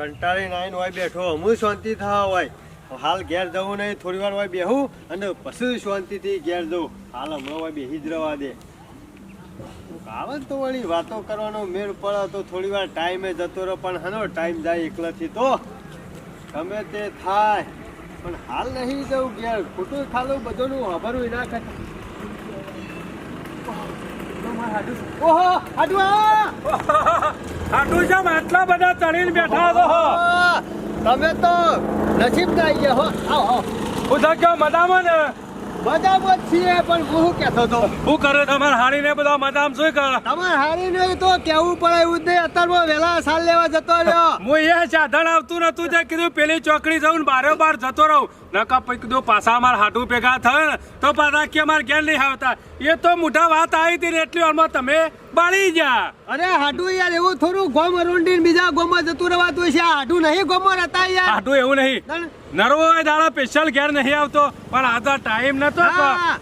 કંટાળીને આવીને હોય બેઠો હું શાંતિ થવા હોય. હાલ ઘેર જવું નહીં, થોડી વાર હોય બેહું અને પછી શાંતિથી ઘેર જવું હાલ હમણાં હોય બેસી જ રહેવા દે. આવે તો વળી વાતો કરવાનો મેળ પડે તો થોડી વાર ટાઈમે જતો રહો પણ હનો ટાઈમ જાય એકલાથી તો. ગમે તે થાય, પણ હાલ નહીં જવું ઘેર. ખોટું ખાલું બધુંનું હબરું ના કરે ઓહો, હાડુ. આ આટલા બધા ચડીને બેઠા છો તમે તો નસીબ ના ગયા હો. આવો હું તો કયો ને? બધામાં છીએ પણ હું શું કહેતો તો હું કરે તમારે હારીને બધા મદામ શું કરે? તમારે હારી નહીં તો કેવું પડે એવું નહીં. અત્યારમાં વેલા સાલ લેવા જતો રહ્યો. હું એ સાધન આવતું નતું તે કીધું પેલી ચોકડી જવું બારે બાર જતો રહું. નકા પછી કીધું પાછા અમાર હાટું ભેગા થયો તો પાછા કે અમારે ઘેર નહીં આવતા. એ તો મોટા વાત આવી હતી ને એટલી વારમાં તમે બાળી જા. અરે હાડું યાર એવું થોડું ગોમ અરુંડીને બીજા ગોમમાં જતું રહેવાતું છે. આ હાડું નહીં ગોમાં રહેતા યાર. હાટું એવું નહીં. નરવો એ દાડા સ્પેશિયલ ઘેર નહીં આવતો પણ આ તો ટાઈમ નતો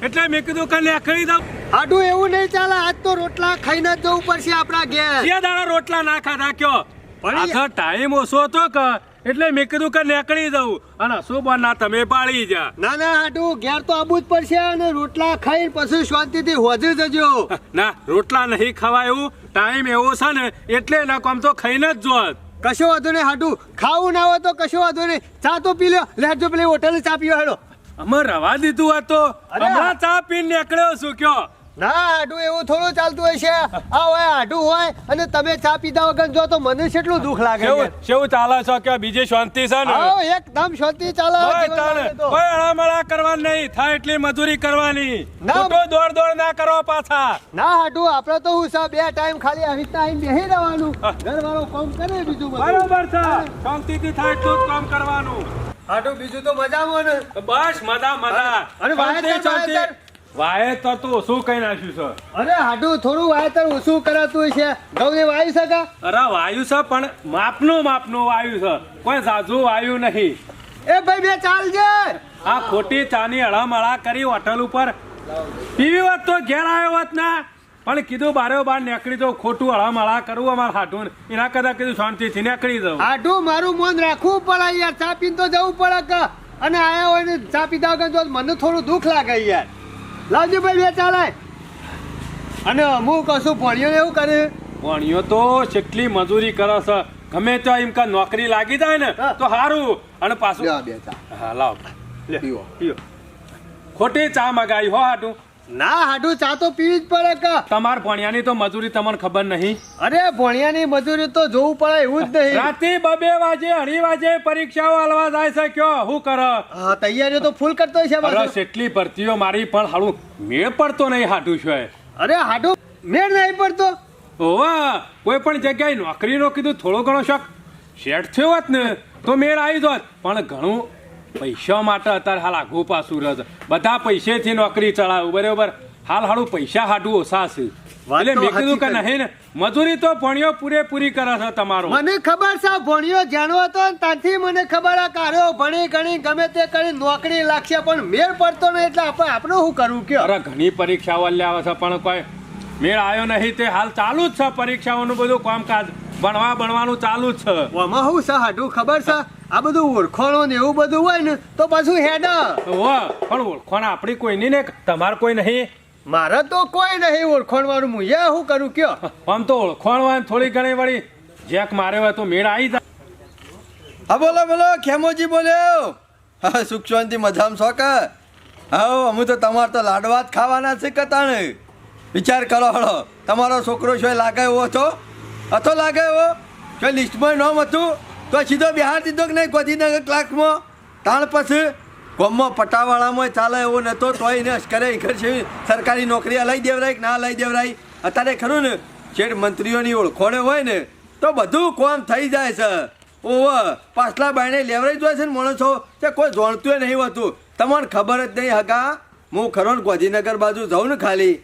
એટલે મેં કીધું કે નીકળી દઉં. હાડું એવું નહીં ચાલે આજ તો રોટલા ખાઈને જ જવું પડશે આપણા ઘેર. જે દાડા રોટલા ના ખા કયો પણ આ તો ટાઈમ ઓછો હતો કે એટલે મેં કીધું કે નીકળી જવું અને શું બના તમે પાડી જા. ના ના હાડું ઘેર તો આવવું જ પડશે અને રોટલા ખાઈને પછી શાંતિથી હોજી જજો. ના રોટલા નહીં ખવાય એવું. ટાઈમ એવો છે ને એટલે ના કોમ તો ખાઈને જ જોત. કશો વાંધો નહીં હાટું. ખાવું ના હોય તો કશો વાંધો નહીં. ચા તો પી લો લેજો પેલી હોટલ ચા પીવો હેડો. અમે રવા દીધું હતું. હમણાં ચા પીને નીકળ્યો છું કયો? ના આડું એવું થોડું ચાલતું હોય છે. આ હોય આડું હોય અને તમે ચા પીધા વગર જો તો મને કેટલું દુઃખ લાગે છે. કેવું ચાલે છે? કે બીજી શાંતિ છે ને? હા એકદમ શાંતિ ચાલે કોઈ તો. અળામળા કરવાની નહીં થાય એટલી મજૂરી કરવાની. ખોટો દોડ દોડ ના કરો પાછા. ના આડું આપણે તો હું સા બે ટાઈમ ખાલી આવી આવીને બેસી રહેવાનું. ઘરવાળો કામ કરે બીજું બરોબર છે. શાંતિથી થાય એટલું જ કામ કરવાનું. આડું બીજું તો મજામાં ને. બસ મજા મજા. અને શાંતિ, વાયેતર તો ઓછું કઈ નાખ્યું છે. અરે હાડું થોડું વાયતર ઓછું કરાતું છે. ઘઉં વાયુ શકા અરે વાયુ છે પણ માપનું માપનું વાયુ છે. કોઈ ઝાઝું વાયુ નહીં. એ ભાઈ બે ચાલજે આ ખોટી ચાની અળામળા કરી હોટલ ઉપર. પીવી વાત તો ઘેર આવ્યો હોત ના. પણ કીધું બારે બાર નીકળી જાઉં ખોટું અળામળા કરવું અમારે હાટું. એના કરતા કીધું શાંતિથી નીકળી જાઉં હાટું મારું મન રાખવું પડે યાર. ચા પીને તો જવું પડે અને આયા હોય ને ચા પીધા વગર તો મને થોડું દુઃખ લાગે યાર. લાવજો ભાઈ બે ચાલાય અને અમુક કશું ભણ્યો એવું કરે? ભણ્યો તો કેટલી મજૂરી કરે છે. ગમે તો એમ કા નોકરી લાગી જાય ને તો સારું અને પાછું લ્યો બે ચા. હા લાવ. લે પીવો. પીવો. ખોટી ચા મગાઈ હો હાટું. ના હાડું ચા તો પીવી જ પડે કે. તમાર ભણ્યાની તો મજૂરી તમને ખબર નહીં. અરે ભણિયાની મજૂરી તો જોવું પડે એવું જ નહીં. રાતે બબે વાજે અઢી વાજે પરીક્ષાઓ આલવા જાય છે કયો? શું કરો? તૈયારીઓ તો ફૂલ કરતો છે અરે પાછો. ભરતીઓ મારી પણ હાડું મેળ પડતો નહીં હાડું છે. અરે હાડું મેળ નહીં પડતો. ઓવા કોઈ પણ જગ્યાએ નોકરીનો કીધું થોડો ઘણો શોખ. શેઠ થયો હોત ને તો મેળ આવી જોત. પણ ઘણું પૈસા માટે અત્યારે હાલ આઘું પાછું રહે બધા પૈસેથી નોકરી ચડાવું બરાબર? હાલ હાલું પૈસા હાડું ઓછા છે. એટલે મેં કીધું કે નહીં ને મજૂરી તો ભણ્યો પૂરેપૂરી કરે છે તમારો. મને ખબર છે ભણ્યો જાણવો હતો ત્યાંથી મને ખબર આ કાર્યો ભણી ગણી ગમે તે કરી નોકરી લાગશે પણ મેળ પડતો નહીં એટલે આપણે આપણે શું કરવું કે અરે ઘણી પરીક્ષાઓ આવે છે પણ કોઈ મેળ આવ્યો નહીં તે હાલ ચાલુ જ છે પરીક્ષાઓનું બધું કામકાજ. ભણવા ભણવાનું ચાલુ જ છે. આમાં શું છે હાડું ખબર છે? આ બધું ઓળખાણો ને એવું બધું હોય ને તો પાછું હેડ. પણ ઓળખોણ આપણી કોઈ નહીં ને તમારે કોઈ નહીં. મારે તો કોઈ નહીં ઓળખાણ વાળું હું યા કરું કયો? આમ તો ઓળખોણ હોય થોડી ઘણી વળી. જેક મારે હોય તો મેળ આવી જાય. હા બોલો બોલો ખેમોજી બોલ્યો. હા સુખ શાંતિ મજામ છો કે? હા અમે તો તમારે તો લાડવા જ ખાવાના છે કતાણે. વિચાર કરો હળો. તમારો છોકરો છો લાગે એવો છો? હતો લાગે એવો? જો લિસ્ટમાં નામ હતું તો સીધો બિહાર દીધો કે નહીં ગોધીનગર ક્લાર્કમાં તાણ પછી ગોમમાં પટાવાળામાં ચાલે એવો નહોતો, તોય ને કરે ઘર છે સરકારી નોકરી લઈ દેવરાય કે ના લઈ દેવરાય? અત્યારે ખરું ને શેઠ મંત્રીઓની ઓળખોણે હોય ને, તો બધું કોમ થઈ જાય છે. ઓવ, પાછલા બાયણે લેવરાઈ જાય છે ને માણસો, તે કોઈ જાણતું નહીં હોતું. તમારે ખબર જ નહીં હગા, હું ખરો ને ગોધીનગર બાજુ જાઉં ને ખાલી.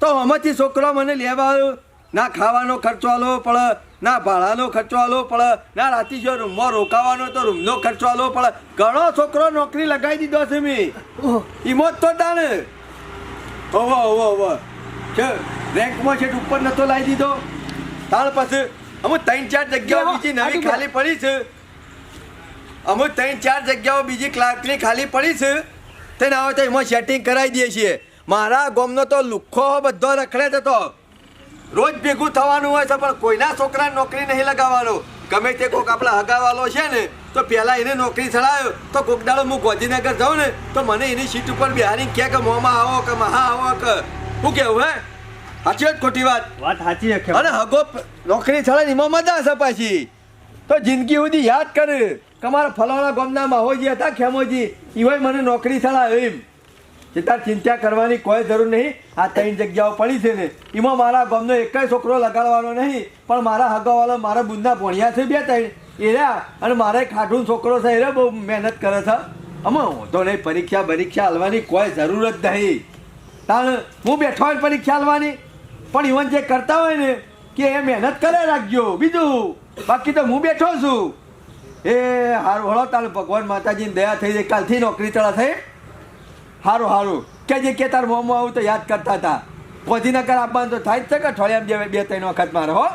તો આમાંથી છોકરો મને લેવા આવ્યો ના ખાવાનો ખર્ચો આલો પડે ના ભાડાનો ખર્ચો આલો પડે ના રાતે જો રૂમમાં રોકાવાનો તો રૂમનો ખર્ચો આલો પડે ઘણો છોકરો નોકરી લગાવી દીધો છે મેં. જ તો તાણે. ઓવો ઓવો ઓવો છે રેન્કમાં છે ઉપર નતો લાવી દીધો. તાળ પાસે અમુક ત્રણ ચાર જગ્યાઓ બીજી નવી ખાલી પડી છે. અમુક ત્રણ ચાર જગ્યાઓ બીજી ક્લાર્કની ખાલી પડી છે. તેને આવે તો એમાં સેટિંગ કરાવી દઈએ છીએ. મારા ગામનો તો લુખ્ખો બધો રખડે છે તો. રોજ ભેગું થવાનું હોય છે પણ કોઈના છોકરાને નોકરી નહીં લગાવવાનો. ગમે તે કોઈક આપણા હગાવાલો છે ને તો પહેલાં એને નોકરી ચડાવ્યો તો કોક દાડો હું ગોધીનગર જાઉં ને તો મને એની સીટ ઉપર બિહારી કે કે મોમાં આવો કે મહા આવો કે. શું કેવું હે? સાચી વાત ખોટી વાત? વાત સાચી છે અને હગો નોકરી છળે એમાં મજા છે પાછી. તો જિંદગી સુધી યાદ કરે કે મારા ફલાણા ગામના માહોજી હતા ખેમોજી એ મને નોકરી છળાયો એમ. તાર ચિંતા કરવાની કોઈ જરૂર નહીં. આ ત્રણ જગ્યાઓ પડી છે ને, એમાં મારા ગામનો એક છોકરો લગાડવાનો નહીં, પણ મારા હગાવાળો મારા બુંદના ભણ્યા છે બે ત્રણ. એ રહ્યા, અને મારે ખાટું છોકરો છે, એ બહુ મહેનત કરે છે. આમાં તો નહીં, પરીક્ષા પરીક્ષા હાલવાની કોઈ જરૂર જ નહીં. કારણ હું બેઠો હોય પરીક્ષા હાલવાની. પણ ઇવન જે કરતા હોય ને, કે એ મહેનત કરે રાખજો, બીજું. બાકી તો હું બેઠો છું. એ હારું, હળો તાર ભગવાન માતાજીની દયા થઈ જાય, કાલથી નોકરી તળા થઈ હારું સારું કે જે કે તાર મોમો આવું તો યાદ કરતા હતા. ગોધીનગર આપવાનું તો થાય જ છે કે અઠવાડિયામાં જે બે ત્રણ વખત મારે હો?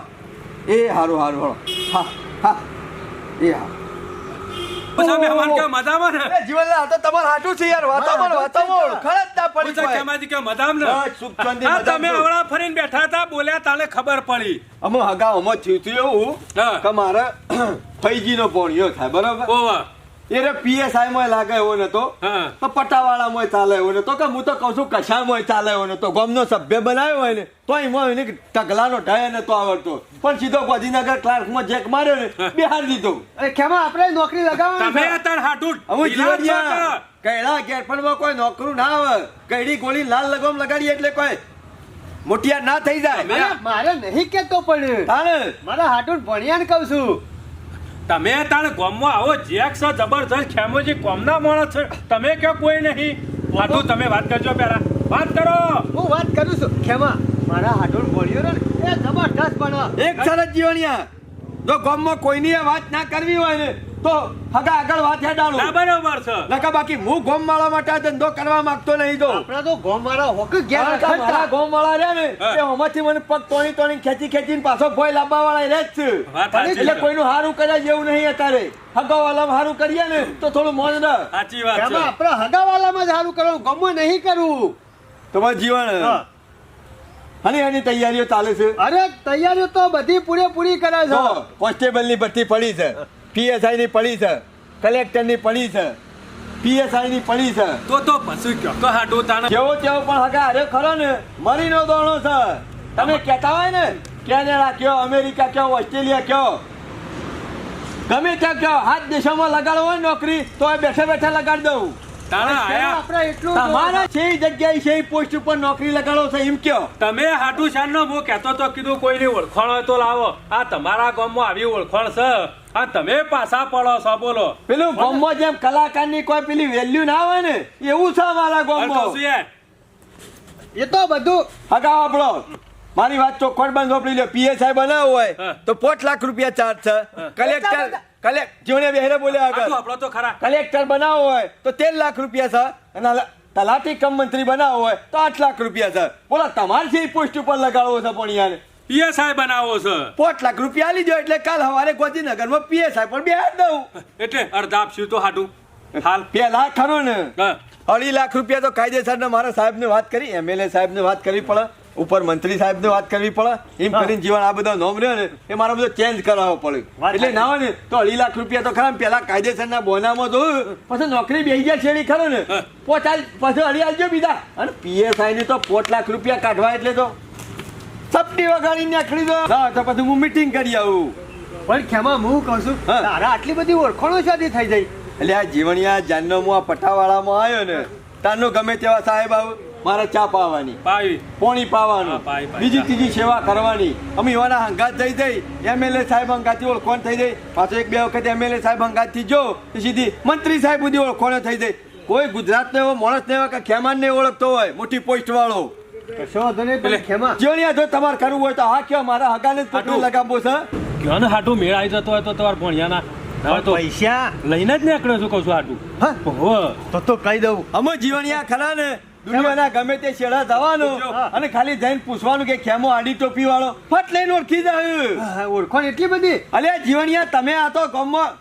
એ સારું હારું હો. હા હા. એ હા. ને? ના? ને ખબર પડી. અમો હગા અમો થયું. કે મારે ફૈજીનો પોણિયો થાય બરોબર? ઓવા એ રે પીએસઆઈ માં લાગે એવો નતો હા. તો પટાવાળા માં ચાલે એવો નતો કે હું તો કઉ છું કશા માં ચાલે એવો નતો ગમનો સભ્ય બનાવ્યો હોય ને તો એમાં એને ટગલાનો ઢાય નતો આવડતો. પણ સીધો ગાંધીનગર ક્લાર્કમાં જેક માર્યો ને બિહાર દીધો. અરે ખેમા આપણે નોકરી લગાવવાની તમે છે. અત્યારે હાટું અમુક ઢીલા જ છો જીવનિયા કૈડા ગેરફળમાં કોઈ નોકરું ના આવે. કઈડી ગોળી લાલ લગામ લગાડીએ એટલે કોઈ મોટિયા ના થઈ જાય. મારે નહીં કેતો પણ. મારા હાટું ભણ્યા ને કઉ છું. તમે તારે ગામમાં આવો જેક છો જબરજસ્ત ખેમોજી કોમના માણસ છે. તમે કયો કોઈ નહીં. વાતું તમે વાત કરજો પેલા વાત કરો. હું વાત કરું છું. ખેમા મારા હાડોળ બોલ્યો ને એ જબરદસ્ત ભણવા એક સરસ જીવણિયા. જો ગામમાં કોઈની એ વાત ના કરવી હોય ને તો હગા આગળ વાત ના બરોબર છે. નકા બાકી હું ગોમ માળા માટે આ ધંધો કરવા માંગતો નહીં તો આપણે તો ગોમ માળા હોક ગયા મારા ગોમ માળા રે ને એ હોમાંથી મને પગ તોણી તોણી ખેંચી ખેંચીને પાછો ભોય લાવવા વાળા રે જ છે. એટલે કોઈનું હારું કરે જેવું નહીં અત્યારે. હગા હારું કરીએ ને તો થોડું મોજ રહે સાચી વાત છે. આપણે હગાવાલામાં જ સારું કરવું ગમ નહીં કરવું. તમારું જીવન. હા. અને એની તૈયારીઓ ચાલે છે. અરે તૈયારીઓ તો બધી પૂરેપૂરી કરે છે. જો કોન્સ્ટેબલની ભરતી પડી છે. પીએસઆઈ ની પડી છે. કલેક્ટરની પડી છે. પીએસઆઈની પડી છે. તો તો પછી કયો કે હાટું તાણે. જેવો તેવો પણ હગા. અરે ખરો ને. મરીનો દોણો છે. તમે કહેતા હોય ને કેનેડા કયો અમેરિકા કયો ઓસ્ટ્રેલિયા કયો. ગમે ત્યાં કયો. હાથ દેશોમાં લગાડવો હોય નોકરી તો એ બેઠા બેઠા લગાડી દઉં. તાણે આયા. આપણે એટલું તમારા છે જગ્યાએ છે પોસ્ટ ઉપર નોકરી લગાડો છે એમ કયો? તમે હાટુ શાન નો હું કહેતો તો કીધું કોઈની ઓળખાણ હોય તો લાવો. આ તમારા ગામમાં આવી ઓળખાણ છે. આ તમે પાછા પડો છો બોલો. પેલું ગોમમાં જેમ કલાકારની કોઈ પેલી વેલ્યુ ના હોય ને એવું છે મારા ગોમમાં. એ તો બધું હગાવ આપણો મારી વાત ચોખવટ બંધ સોંપડી લ્યો. પીએસઆઈ બનાવવું હોય તો પાંચ લાખ રૂપિયા ચાર્જ છે. કલેક્ટર કલેક્ટ જીવને બેહરે બોલ્યા આગળ. આપણો તો ખરા. કલેક્ટર બનાવો હોય તો તેર લાખ રૂપિયા છે અને તલાટી કમ મંત્રી બનાવો હોય તો આઠ લાખ રૂપિયા છે. બોલો તમારે પોસ્ટ ઉપર લગાડવો છે પણ યાર પીએસઆઈ બનાવો છે. પાંચ લાખ રૂપિયા લીધો એટલે કાલ સવારે ગાંધીનગરમાં પીએસઆઈ પણ બેહાડ દઉં. એટલે અડધા આપશું તો હાટું? હાલ. પેલા ખરો ને. અઢી લાખ રૂપિયા તો કાયદેસર ને મારા સાહેબને વાત કરી એમએલએ સાહેબને વાત કરવી પડે ઉપર મંત્રી સાહેબને વાત કરવી પડે. એમ. કરીને જીવન આ બધા નોમ રહ્યો ને એ મારો બધો ચેન્જ કરાવવો પડે એટલે ના હોય ને તો અઢી લાખ રૂપિયા તો ખરા પેલા કાયદેસર કાયદેસરના બોનામાં તો પછી નોકરી બેસી ગયા છેડી ખરો ને. પોચાલ પછી અઢી આવજો બીજા. અને પીએસઆઈ ની તો પોચ લાખ રૂપિયા કાઢવા એટલે તો સપટી વગાડી નાખી દો હા તો પછી હું મીટિંગ કરી આવું. પણ ખેમા હું કહું છું તારા આટલી બધી ઓળખાણો શાદી થઈ જાય? એટલે આ જીવણિયા જાનનો હું આ પટાવાળામાં આવ્યો ને તારનો ગમે તેવા સાહેબ આવ. મારે ચા પાવાની. પાવી. પોણી પાવાનું. બીજી ત્રીજી સેવા કરવાની. અમે એવાના હંગાત થઈ જઈ એમએલએ સાહેબ હંગાથી ઓળખોણ થઈ જઈ પાછો એક બે વખત એમએલએ સાહેબ હંગાતથી જો તો સીધી મંત્રી સાહેબ સુધી ઓળખોણ થઈ જઈ કોઈ ગુજરાતનો એવો માણસ ને એવા કે ખેમાન ને ઓળખતો હોય મોટી પોસ્ટ વાળો. જો તમારે કરવું હોય તો હા કયો મારા હગાને જ પકડી હાટું. છે કયો ને હાટું? મેળ આવી જતો હોય તો તમારે ભણ્યાના. હવે તો પૈસા? લઈને જ નીકળ્યો છું કહું છું હાટું. હા? હો તો તો કહી દઉં. અમે જીવણિયા ખરા ને દુનિયાના ગમે તે છેડા જવાનું અને ખાલી જઈને પૂછવાનું કે ખેમો આડી ટોપી વાળો ફટ લઈને ઓળખી જાય ઓળખાણ એટલી બધી. અલે જીવણિયા તમે આ તો ગોમમાં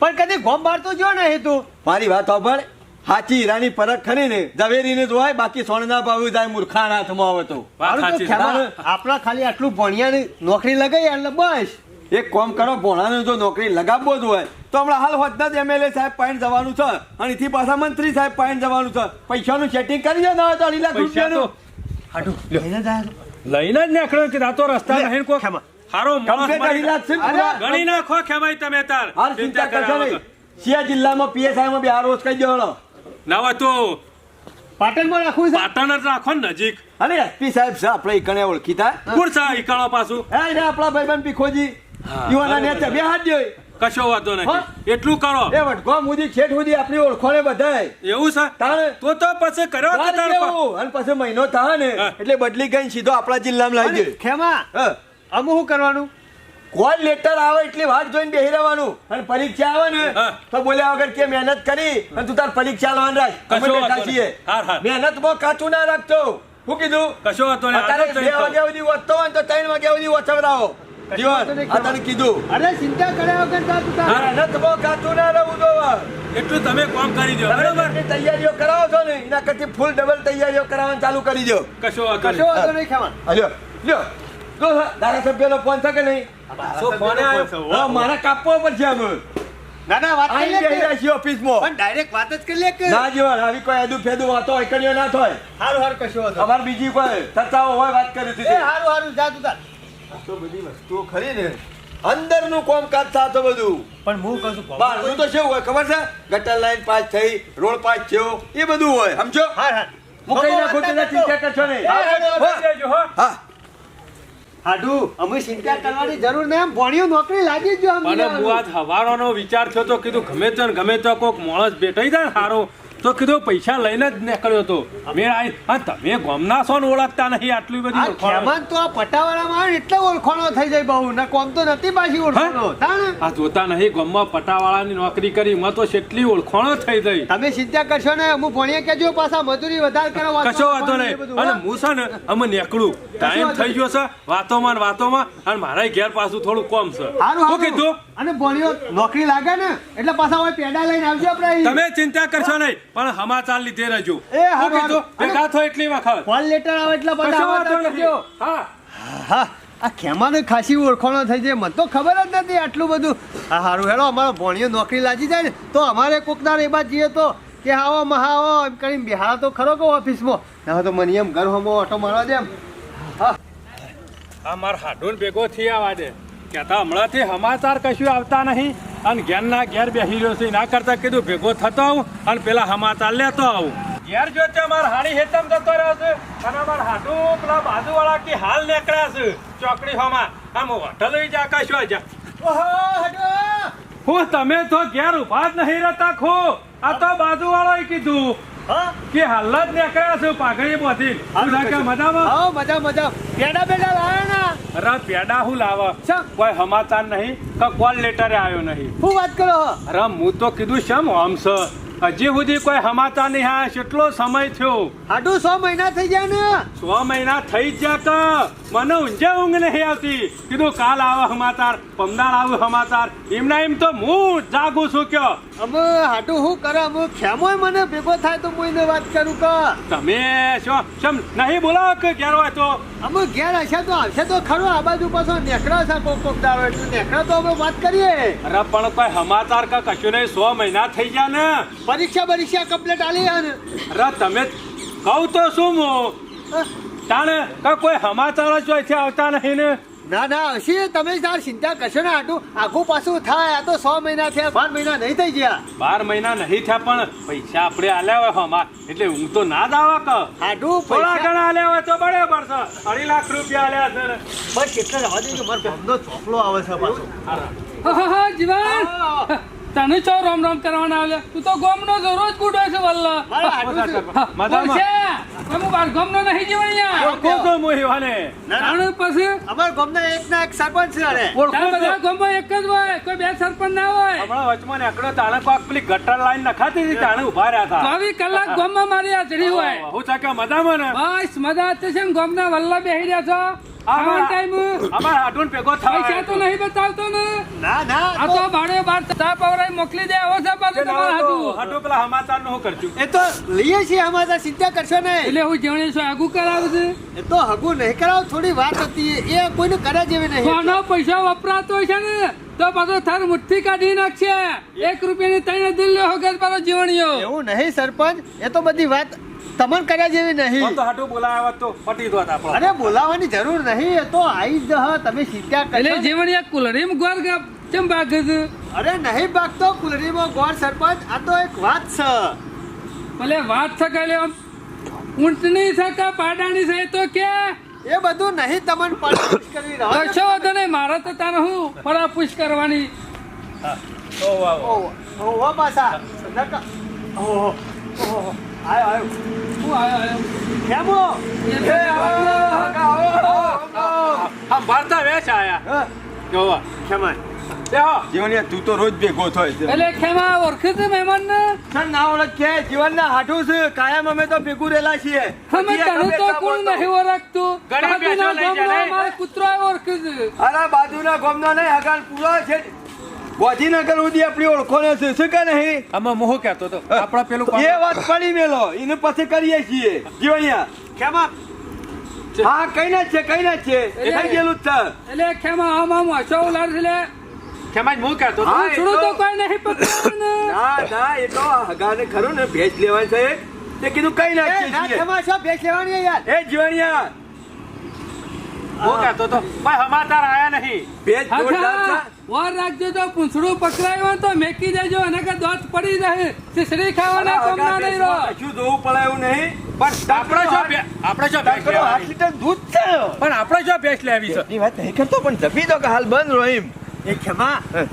પણ કદી ગોમ મારતો તો જો ને તું મારી વાત સાંભળ. હાચી હીરાની પરખ ખરી ને. ઝવેરીને જોવાય બાકી સોનના ભાવ જાય મૂર્ખાના હાથમાં આવે તો. આપણા ખાલી આટલું ભણિયાની નોકરી લગાઈ એટલે બસ. એક કોમ કરો ભોળાને જો નોકરી લગાવવો જ હોય તો હમણાં હાલ હોત જ એમએલએ સાહેબ પાઇન જવાનું છે અને એથી પાછા મંત્રી સાહેબ પાઇન જવાનું છે. પૈસાનું સેટિંગ કરી દો ના અઢી લાખ રૂપિયાનું. લઈને જ આવ્યો. લઈને જ નીકળ્યો કે રાતો રસ્તા નહીં કોઈ. ખેમા. હારો અરે? ગણી નાખો ખેમાઈ તમે તાર. હાલ ચિંતા કરશો નહીં. સિયા જિલ્લામાં પીએસઆઈ માં આ રોજ કહી દો હળો. ના તો પાટણમાં રાખવું છે? પાટણ જ રાખો ને નજીક. અને એસપી સાહેબ છે આપણે ઈકણે ઓળખીતા. કોણ છે ઈકણો પાછું? હે આપણા ભાઈબંધ ભીખોજી. યુવાના નેતા બે હાથ જોઈ કશો વાંધો નહીં એટલું કરો. એ વટકો મુદી છેઠ સુધી આપણી ઓળખોને બધાય. એવું છે? તાણે તો તો પછી કર્યો કે તાણ તાર પા- કેવું? અને પછી મહિનો થાય ને એટલે બદલી ગઈ સીધો આપણા જિલ્લામાં લાવી અને ખેમા અમુ શું કરવાનું? કોલ લેટર આવે એટલે વાત જોઈને બેહી રહેવાનું. અને પરીક્ષા આવે ને તો બોલ્યા વગર કે મહેનત કરી અને તું તાર પરીક્ષા લેવાનું રાખ. અમે બેઠા છીએ. મહેનત બહુ કાચું ના રાખતો. શું કીધું કશો વાંધો નહીં. અત્યારે બે વાગ્યા સુધી વધતો હોય તો ત્રણ વાગ્યા સુધી વાંચવડાવો જીવન આ તને કીધું. અરે ચિંતા કર્યા વગર જા તું તારે મહેનત બહુ કાતું ના રહું તો એટલું તમે કામ કરી દો. બરાબર? તૈયારીઓ કરાવો છો ને એના કરતી ફૂલ ડબલ તૈયારીઓ કરાવવાનું ચાલુ કરી દો. કશો કશો નહીં. વાંધો નહીં ખેમા અલ્યો લ્યો જો ધારાસભ્યનો ફોન છે કે નહીં? શું ફોન આવ્યો? મારા કાપવો પડશે અમે ના ના વાત કરી લે કે. ઓફિસમાં. પણ ડાયરેક્ટ વાત જ કરી લે કે. ના જીવન આવી કોઈ આદુ ફેદુ વાતો એકડીઓ ના થાય. હારું હારું કશો અમાર બીજી કોઈ ચર્ચાઓ હોય વાત કરી એ હારું હારું જા તું તાર. તો બધી વસ્તુઓ ખરી ને અંદરનું કામકાજ થતો બધું પણ હું કહું છું બહારનું તો શું હોય ખબર છે ગટર લાઈન પાસ થઈ રોડ પાસ થયો એ બધું હોય સમજો હાર હાર હું કઈ તેના ચિંતા કરશો નહીં હા, હા, હા. હા. જજો, હો. હા હાડું અમે ચિંતા કરવાની જરૂર નહીં એમ ભણ્યું નોકરી લાગી જ જો મને હું આજ હવારોનો વિચાર થયો તો કીધું ગમે તો ગમે તો કોક માણસ બેઠાઈ જાય હારો તો કીધું પૈસા લઈને જ નીકળ્યો તો. મેં આ તમે ગોમના સોન ઓળખતા નહીં આટલી બધી ખેમાન તો આ પટાવાળામાં આવે એટલે ઓળખાણો થઈ જાય બહુ. ના કોમ તો નથી પાછી ઓળખાણો. આ જોતા નહીં ગોમમાં પટાવાળાની નોકરી કરી માં તો કેટલી ઓળખાણો થઈ ગઈ. તમે ચિંતા કરશો ને હું ભણીએ કેજો પાછા મજૂરી વધારે કરો કશો વાતો નહીં. અને હું? છે ને અમે નીકળું. ટાઈમ થઈ ગયો છે વાતોમાં ને વાતોમાં અને મારા ઘેર પાછું થોડું કોમ છે. શું કીધું? અને ભણ્યો નોકરી લાગે ને એટલે પાછા હવે પેડા લઈને આવજો આપણે તમે ચિંતા કરશો નહીં. પણ સમાચાર લીધે રજો. એ કીધું ભેગા થો એટલી વખત. કોલ લેટર આવે એટલે બધા. હા. હા આ ખેમાને ખાસી ઓળખાણો થઈ જાય મને તો ખબર જ નથી આટલું બધું. આ સારું હેડો અમારો ભણ્યો નોકરી લાગી જાય ને તો અમારે કોકના રેબા જઈએ તો કે આવો મહાવો એમ કરીને બિહાર તો ખરો કહો ઓફિસમાં. ના તો મને એમ ઘર હમો ઓટો મારવા દે એમ. આ માર હાડુન ભેગો થઈ આવા દે. કહેતા હમણાંથી સમાચાર કશું આવતા નહીં અને ઘેરના ઘેર બેસી રહ્યો છે. ના કરતા કીધું ભેગો થતો આવું અને પેલા સમાચાર લેતો આવું. ઘેર જો અમારે માર હાડી હેતમ જતો રહ્યો છે અને અમારે હાડુ પેલા બાજુવાળા કે હાલ નીકળ્યા છે ચોકડી હોમાં. આમ હોટલ જા કશું જા હું તમે તો ઘેર ઊભા જ નહીં રહેતા ખો. આ તો બાજુવાળાએ કીધું. કે હાલત નીકળ્યા છે પાઘડી બોધી. મજામાં? હા મજા મજા. પેડા પેડા લાવે ને. અરે પેડા હું લાવ? કોઈ સમાચાર નહીં કે કોલ લેટરે આવ્યો નહીં. શું વાત કરો? અરે હું તો કીધું શમ છે? હજી સુધી કોઈ હમાતા નહીં હા કેટલો સમય થયો? હાડું સો મહિના થઈ ગયા ને? સો મહિના થઈ જ ગયા મને ઊંઝે ઊંઘ નહીં આવતી. કીધું કાલ આવે હમાતાર પમદાર આવે હમાતાર. એમના એમ તો હું જાગું છું કયો. અમે હાડું હું કરે? અમે ખેમોય મને ભેગો થાય તો હું એને વાત કરું કે? તમે શું શું નહીં બોલાવો કે ક્યારે વાંચો તો? અમે ઘેર હશે તો આવશે તો ખરો આ બાજુ પાછો નેકળા છે કોક કોક દાડો. એટલે નેકળા તો અમે વાત કરીએ. અરે પણ કોઈ સમાચાર કા કશું નહીં સો મહિના થઈ ગયા ને. પરીક્ષા પરીક્ષા કમ્પ્લીટ આલી ને અરે તમે કહું તો શું હું? તાણે કોઈ સમાચાર જ છે આવતા નહીં ને? ના ના હશે. તમે તાર ચિંતા કરશો ને આટલું આખું પાછું થાય. આ તો સો મહિના થયા બાર મહિના નહીં થઈ ગયા. બાર મહિના નહીં થયા પણ પૈસા આપણે આલ્યા હોય હમા એટલે હું તો ના દાવા ક આટલું થોડા ઘણા આલ્યા હોય તો બળે પડશે અઢી લાખ રૂપિયા આલ્યા છે. બસ કેટલા જવા દેજો મારો ગામનો ચોપલો આવે છે પાછો. હા, હા, હા, જીવન. તને ચો રોમ રોમ કરવાના આવે? તું તો ગોમનો જો રોજ ગુડો છે વલ્લા. મારા બાર ગોમનો નહીં ઓળખું પછી? અમારા ગામના એક ના એક સરપંચ છે અરે તારા બધા છું. એક જ હોય કોઈ બે સરપંચ ના હોય. હમણાં વચમાં નીકળ્યો તાણે પેલી ગટર લાઈન નખાતી હતી તાણે ઊભા રહ્યા હતા. ચોવીસ કલાક ગોમમાં મારી હાજરી હોય. હું ચાકે મજામાં ને? બસ મજા છે ને વલ્લા બેહી રહ્યા છો. ખાવાનો ટાઈમ અમાર હાડુન ભેગો થાય. પૈસા તો નહીં બતાવતો ને. ના ના આ તો ભાડે બાર ચા પવરાઈ મોકલી દે આવો સા પાછો તમારા હાથું હાડુ. પેલા સમાચાર નો કરજો એ તો લઈએ છીએ આમાં સીધા કરશો ને એટલે હું જેણે છું આગું કરાવ છે એ તો હગુ નહીં કરાવ થોડી વાત હતી. એ કોઈને કરે જેવી નહીં. કોનો પૈસા વપરાતો હોય છે ને તો પાછો થાર મુઠ્ઠી કાઢી નાખશે. એક રૂપિયાની ત્રણ દિલ્હી હોગર પાછો જીવણીઓ એવું નહીં સરપંચ. એ તો બધી વાત તમને કર્યા જેવી નહીં. તો હાડુ બોલાવા તો પટી દોત આપણો. અરે બોલાવવાની જરૂર નહીં એ તો આવી જ જહ તમે ચિંતા એટલે કરશો જીવણીયા કુલરીમ ગોર કે કેમ ભાગ અરે નહીં ભાગતો કુલરીમાં ગોળ સરપંચ આ તો એક વાત છે. ભલે વાત છે કે ઊંટની છે કે પાડાની છે તો કે. એ બધું નહીં તમને પણ કરવી રહો છો. તો નહીં મારે તો તારે હું પરાપુશ કરવાની. ઓ વાહ વાહ. ઓહો, ઓહો પાછા. નકા- ઓહો, ઓહો. આયો આયો હું આયો આયો કેમો એ આવો, આમ ભારતા વેચ આયા હા, જોવા ખેમાય. બેહો તું તો રોજ ભેગો થાય છે એટલે ખેમા ઓળખે છે મહેમાન ને સર ના ઓળખે જીવનના હાઠું છે કાયમ અમે તો ભેગું રહેલા છીએ અમે તને તો કોણ નહીં ઓળખતું ઘણી બાજુના લઈ જાય મારો કૂતરો ઓળખે છે અરે બાજુના ગામનો નહીં હગાન પૂરો છે ગોધીનગર સુધી આપણી ઓળખો ને છે શું કે નહીં? આમાં મોહ કહેતો તો. આપણા પેલું એ વાત પડી મેલો. એને પછી કરીએ છીએ. જીવણિયા ખેમા. હા કઈ ના છે કઈ ના છે? થઈ ગયેલું જ છે. એટલે ખેમા આમ આમ હસો ઉલાર છે લે. ખેમાજ મોહ કહેતો હા, છોડો તો કઈ નહીં પકડ્યું ને ના એ તો હગાને ખરું ને ભેજ લેવાય છે. તે કીધું કઈ ના છે ખેમા શું ભેંસ લેવાની છે યાર? એ જીવણિયા મોહ કહેતો તો ભાઈ સમાચાર આયા નહીં. ભેજ જોરદાર હા છે? વાર રાખજો તો પૂંછડું પકડાયું તો મેકી દેજો અને કે દોત પડી રહે. શીશડી ખાવાના કામના નહીં રહો. કશું જોવું પડે એવું નહીં. પણ આપણે જો આપણે જો ભેંસ ડાકરો આઠ લીટર દૂધ છે. પણ આપણે જો ભેંસ લેવી છે. ની વાત નહીં કરતો પણ જપી દો કે હાલ બંધ રહો એ ખેમા હે.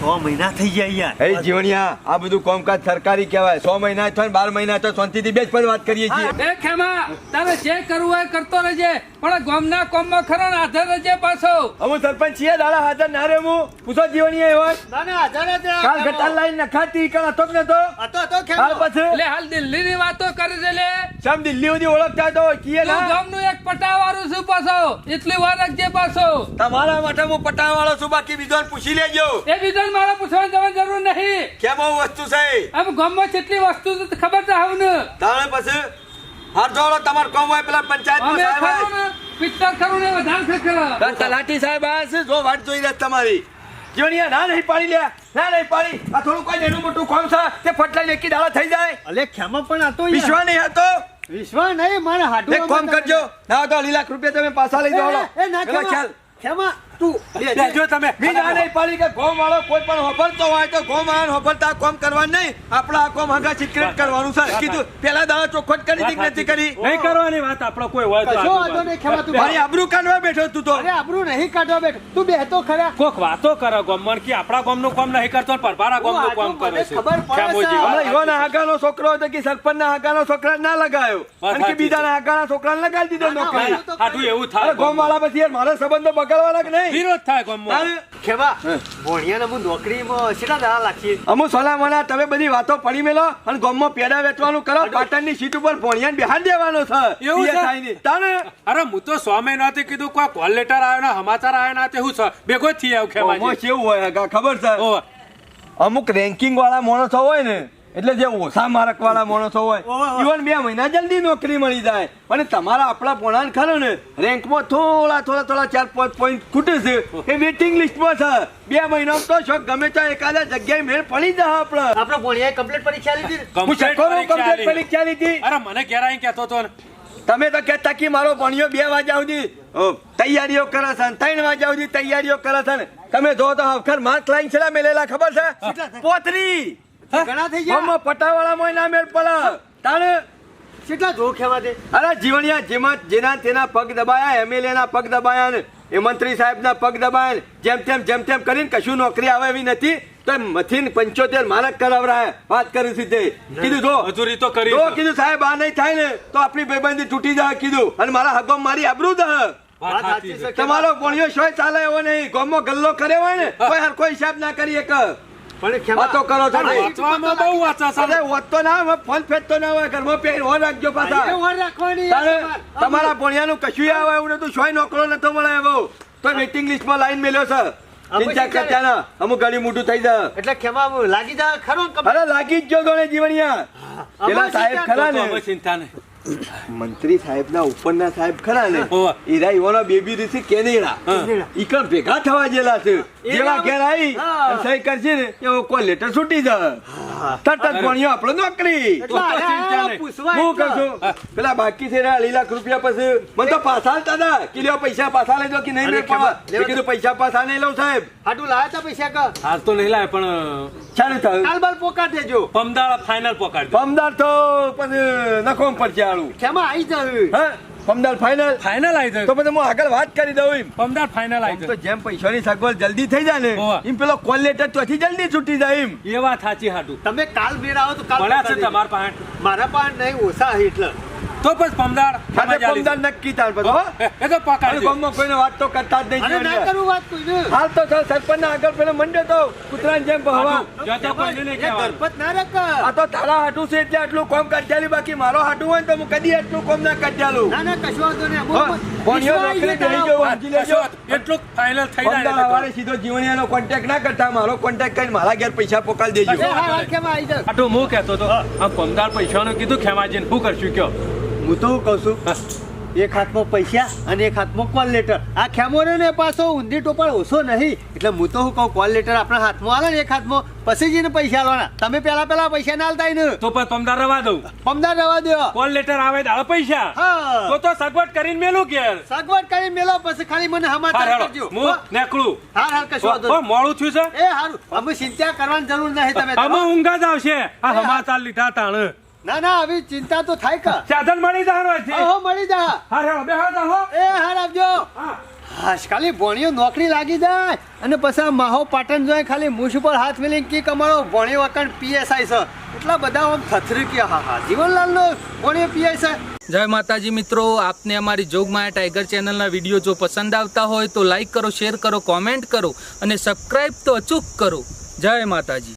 સો મહિના થઈ ગયા યાર. એ જીવણિયા આ બધું કોમકાજ સરકારી કહેવાય. સો મહિના થાય બાર મહિના તો શાંતિથી બેસ પર વાત કરીએ છીએ. એ ખેમા તારે જે કરવું હોય કરતો રહેજે. પણ ગામના કોમમાં ખરો ને આધાર રહેજે પાછો. અમે સરપંચ છીએ દાડા હાજર ના રે હું પૂછો જીવણીયા એવો ના ના હાજર જ કાલ ગટાર લાઈન નખાતી કાલ હતો કે નતો હતો હતો ખેમા પછી. એટલે હાલ દિલ્હીની વાતો કરી દે લે. સમ દિલ્હી સુધી ઓળખતા તો કીએ ના. ગામનું પટાવાળું છું પાછો? એટલી વાર રાખજે પાછો. તમારા માટે હું પટાવાળો છું બાકી બીજો પૂછી લેજો. એ બીજો મારે પૂછવાની જવાની જરૂર નહીં. કેમ આવું વસ્તુ છે? આમ ગામમાં કેટલી વસ્તુ ખબર છે હું ને તારે પછી જોડો તમાર કોમ હોય પેલા પંચાયત સાહેબ ખરું ને? પિત્તર ખરું ને વધારે છે ખરા. તલાટી સાહેબ આ છે જો વાટ જોઈ રહ્યા તમારી. જીવણીયા ના નહીં પાડી લે ના નહીં પાડી. આ થોડું કોઈ નેનું મોટું કોમ છે તે ફટલા લેકી દાળા થઈ જાય. અલે ખેમા પણ હતો. વિશ્વા નહીં હતો? વિશ્વાસ નહીં મારે હાડું એક કામ કરજો. ના તો અઢી લાખ રૂપિયા તમે પાછા લઈ જાઓ. એ, ના ખ્યાલ. ખેમા તું તમે. ના નહીં પાડી કે ગોમ વાળો કોઈ પણ હોભળતો હોય તો ગોમ વાળો હોભળતા કોમ કરવાનું નહીં. આપણે આ કોમ હંગા સિક્રેટ કરવાનું છે. કીધું પેલા દાડા ચોખવટ કરી દીધી નથી કરી? નહીં કરવાની વાત આપણો કોઈ હોય તો કશો આગળ નહીં ખેમા તું આબરૂ કાઢવા બેઠો તું તો. અરે આબરૂ નહીં કાઢવા બેઠ. તું બેહતો ખરા. કોક વાતો કરે ગમણ કે આપણા ગામનું કામ નહીં કરતો ને પરભારા ગામનું હું કામ આજુ કરે છે. ખબર પડે ખેમોજી, છે. વાત હમણાં ઈવાના હાગાનો છોકરો હતો કે સરપંચના હાગાનો છોકરા ના લગાયો. અને કે બીજાના હાગાના છોકરાને લગાડી દીધો ના, ના, નોકરી. તો એવું થાય ગોમ વાળા પછી યાર મારા સંબંધો બગાડવાના કે નહીં? વિરોધ થાય ગામમાં તારે- ભોણિયાને હું. નોકરીમાં કેટલા દાડા લાગીએ અમુ સોલા મના તમે બધી વાતો પડી મેલો અને ગોમમાં પેડા વેચવાનું કરો પાટણની સીટ ઉપર ભોણિયાને બેહાડ દેવાનો છે. એવું થાય નહીં. તાને? અરે હું તો સો મહિનાથી કીધું કોઈ કોલ લેટર આવ્યો ને સમાચાર આવ્યો ના તે હું છે ભેગો જ થઈ કેવું હોય ખબર છે. અમુક રેન્કિંગ વાળા માણસો હોય ને એટલે જે ઓછા માર્ક વાળા માણસો હોય. ઇવન બે મહિના જલ્દી નોકરી મળી જાય. અને તમારા આપણા પોણાને ખરો ને રેન્કમાં થોડા થોડા થોડા ચાર પાંચ પોઈન્ટ ખૂટે છે. એ વેઇટિંગ લિસ્ટમાં છે. બે મહિના તો શોખ ગમે ત્યાં એકાદા જગ્યાએ મેળ પડી જાય આપણે. આપણે ભોણિયાએ કમ્પ્લીટ પરીક્ષા લીધી. હું પરીક્ષા કમ્પ્લીટ પરીક્ષા લીધી. અરે મને ઘેર આવીને કહેતો હતો ને? તમે તો કહેતા કે મારો ભણ્યો બે વાગ્યા સુધી. તૈયારીઓ કરે છે ત્રણ વાગ્યા સુધી તૈયારીઓ કરે છે તમે જો તો હવખર માર્ક લાઈન છેલ્લા મેલેલા ખબર છે? પોતરી. ઘણા થઈ ગયા. આમાં પટાવાળામાં ના મેળ પડે તાણે? કેટલા જો ખેમા અરે જીવણિયા જેમાં જેના તેના પગ દબાયા એમએલએ ના પગ દબાયા ને એ મંત્રી સાહેબ ના પગ દબાયા જેમ તેમ જેમ તેમ કરીને કશું નોકરી આવે એવી નથી તો મથીન પંચોતેર મારક કરાવરાય વાત કરી સીધે. કીધું જો મજૂરી તો કરી જો કીધું સાહેબ આ નહીં થાય ને તો આપણી બેબંદી તૂટી જાય કીધું. અને મારા હગો મારી આબરૂ દહ. છે. છે. તમારો ભણ્યો શોય ચાલે એવો નહીં. ગોમો ગલ્લો કરે હોય ને કોઈ હરખો કોઈ હિસાબ ના કરીએ એક. પણ ખેમા વાતો કરો છો વાંચવામાં બહુ વાંચા છે અરે હોત ના હોય, ફોન ફેંચતો ના હોય ઘરમાં પહેર હો રાખજો પાછા. એ રાખવાની તમારા ભણિયાનું કશું આવે એવું નતું? શોય નોકરો નતો મળે એવો તો વેઇટિંગ લિસ્ટમાં લાઈન મેલ્યો છે. પછી ચિંતા કરતા ના અમુક ઘણી મોટું થઈ જાય. એટલે ખેમા લાગી ખરો અરે લાગી જ જો ગણે જીવણિયા. પેલા સાહેબ ખરા ને? ચિંતા નહીં. મંત્રી સાહેબ ના ઉપરના સાહેબ ખરા ને. ઈરા ઈવાનો બેબી રીસી કેનેડા. ઈ ઈકણ ભેગા થવા જેલા છે? જેવા ઘેર આવી સહી કરશે ને એવો કોઈ લેટર છૂટી જાય. તરત જ ભણ્યો આપણો નોકરી. હું કહું પેલા બાકી છે અઢી લાખ રૂપિયા પછી મને તો પાછા દાદા કે લ્યો પૈસા પાછા લેજો કે નહીં મેં કીધું પૈસા પાછા નહીં લઉં સાહેબ. આટલું લાયા તા પૈસા કા? હાલ તો નહીં લાવે પણ ચાલે થયું કાલ બાલ પોકાર દેજો. પમદાળ ફાઇનલ પોકાર પમદાળ તો પછી નખોમ પડશે આળું. કેમાં આવી જાય હા? પમદાર ફાઇનલ ફાઇનલ આવી તો જાય પછી હું આગળ વાત કરી દઉં એમ. પમદાળ ફાઇનલ આવી જાય તો જેમ પૈસાની સગવડ જલ્દી થઈ જાય ને એમ પેલો કોલ લેટર ત્યાંથી જલ્દી છૂટી જાય એમ. એ વાત સાચી હાટુ. તમે કાલ મેળ આવો તો કાલ છે. તમારા પાસે મારા પાસે નહીં ઓછા છે એટલે. તો પછી પમદાર પમદાર નક્કી તાર બધો એ તો અને પકડજો ગામમાં કોઈને વાત તો કરતા જ નહીં અને ના કરું વાત કોઈને. હાલ તો સર સરપંચ ના આગળ પેલો મંડે તો કૂતરાની જેમ ભહવા હાટું. જો તો કોઈને નહીં એ કહેવાનું. ના રખ. આ તો તારા હાટું છે એટલે આટલું કોમ કાઢ્યાલી બાકી મારો હાટું હોય તો હું કદી આટલું કોમ ના કાઢ્યાલું ના ના કશું વાંધો નહીં. હા, અમુક ભણ્યો નોકરી જાય ગયો. તારા લેજો. એટલું ફાઇનલ થઈ જાય પમદાર ને હવારે સીધો જીવણિયાનો કોન્ટેક્ટ ના કરતા મારો કોન્ટેક્ટ કરીને મારા ઘેર પૈસા પોકાલ દેજો. આટલું હું કહેતો તો આ પમદાર પૈસાનું કીધું ખેમાજીને શું કરશું કયો? હું તો કહું છું એક હાથમાં પૈસા અને એક હાથમાં કોલ લેટર આ ખેમોને ને પાછો ઊંધી ટોપાળ ઓછો નહીં. એટલે હું તો હું કહું કોલ લેટર આપણા હાથમાં આવે ને એક હાથમાં પછી જઈને પૈસા આલવાના. તમે પેલા પેલા પૈસા ના આલતા ને તો પછી પમદાર રવા દઉં. પમદાર રવા દો. કોલ લેટર આવે દાળ પૈસા. હા. તો તો સગવડ કરીને મેલું કે? સગવડ કરીને મેલો પછી ખાલી મને હાર સમાચાર કરજો. હું નેકળું. હાર હાર કશો વાંધો. મોડું થયું છે? એ હારું. અમે ચિંતા કરવાની જરૂર નહીં તમે અમે ઊંઘા જ આવશે. આ હા. સમાચાર લીધા તાણ. ના ના આવી ચિંતા તો થાય કા? સાધન મળી જાય છે હો મળી જા હા બે બેહો તો હો. એ હાર આવજો હાશ ખાલી ભણ્યો નોકરી લાગી જાય અને પછી માહો પાટણ જોય ખાલી મૂછ ઉપર હાથ મેલી કી કમાડો ભણ્યો વખત પીએસઆઈ છે. એટલા બધા આમ થથરી કે હા હા જીવનલાલ નો ભણ્યો પીએસઆઈ જય માતાજી મિત્રો આપને અમારી જોગમાયા ટાઈગર ચેનલના વીડિયો જો પસંદ આવતા હોય તો લાઈક કરો શેર કરો કોમેન્ટ કરો અને સબસ્ક્રાઈબ તો અચૂક કરો. જય માતાજી.